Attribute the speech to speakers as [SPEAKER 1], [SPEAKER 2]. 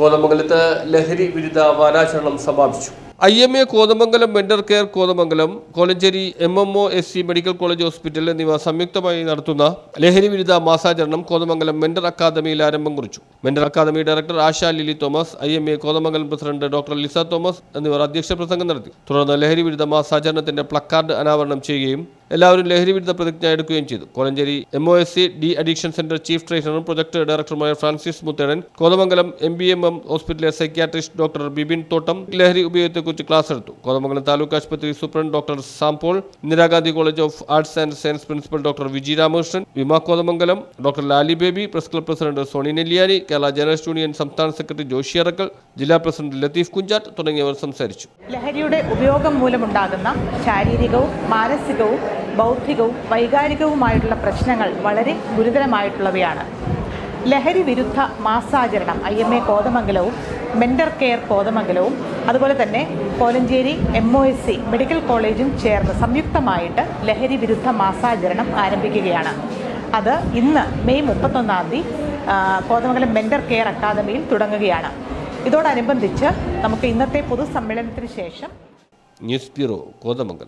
[SPEAKER 1] കോതമംഗലത്ത് ലഹരി വിരുദ്ധ വാരാചരണം സമാപിച്ചു. I M A Kothamangalam mentor care Kothamangalam Kolenchery M M O S C medical college hospital എന്നിവ സംയുക്തമായി നടത്തുന്ന ലഹരി വിരുദ്ധ മാസാചരണം കോതമംഗലം മെന്റർ അക്കാദമിയിൽ ആരംഭം കുറിച്ചു. Mentor academy director Asha Lily Thomas I M A Kothamangalam president doctor Liza Thomas എന്നിവർ അധ്യക്ഷ പ്രസംഗം നടത്തി. തുടർന്ന് ലഹരി വിരുദ്ധ മാസാചരണത്തിന്റെ പ്ലക്കാർഡ് അനാവരണം ചെയ്യുകയും എല്ലാവരും ലഹരി വിരുദ്ധ പ്രതിജ്ഞ എടുക്കുകയും ചെയ്തു. Kolenchery M O S C D addiction centre chief ട്രഷററും project ഡയറക്ടറുമായ Francis Muthedan Kothamangalam M B M M ഹോസ്പിറ്റലിലെ സൈക്യാട്രിസ്റ്റ് ഡോക്ടർ ബിബിൻ തോട്ടം ലഹരി ഉപയോഗത്തെക്കുറിച്ച് ക്ലാസ് എടുത്തു. കോതമംഗലം താലൂക്ക് ആശുപത്രി superintendent doctor Sampaul Indira Gandhi college of arts and science principal doctor Viji Ramakrishnan Vima Kothamangalam doctor Lali Baby press club president Soni Nelliyani Kerala journalist union സംസ്ഥാന secretary Joshi Arakkal ജില്ലാ president Latheef കുഞ്ചാറ്റ് തുടങ്ങിയവർ സംസാരിച്ചു.
[SPEAKER 2] ലഹരിയുടെ ഉപയോഗം മൂലമുണ്ടാകുന്ന ശാരീരികവും മാനസികവും ബൗദ്ധികവും വൈകാരികവുമായിട്ടുള്ള പ്രശ്നങ്ങൾ വളരെ ഗുരുതരമായിട്ടുള്ളവയാണ്. ലഹരി വിരുദ്ധ മാസാചരണം ഐ എം എ കോതമംഗലവും മെന്റർ കെയർ കോതമംഗലവും അതുപോലെ തന്നെ Kolenchery M O S C medical കോളേജും ചേർന്ന് സംയുക്തമായിട്ട് ലഹരി വിരുദ്ധ മാസാചരണം ആരംഭിക്കുകയാണ്. അത് ഇന്ന് മെയ് മുപ്പത്തൊന്നാം തീയതി കോതമംഗലം മെന്റർ കെയർ അക്കാദമിയിൽ തുടങ്ങുകയാണ്. ഇതോടനുബന്ധിച്ച് നമുക്ക് ഇന്നത്തെ പൊതുസമ്മേളനത്തിന് ശേഷം
[SPEAKER 1] ന്യൂസ് ബ്യൂറോ കോതമംഗലം.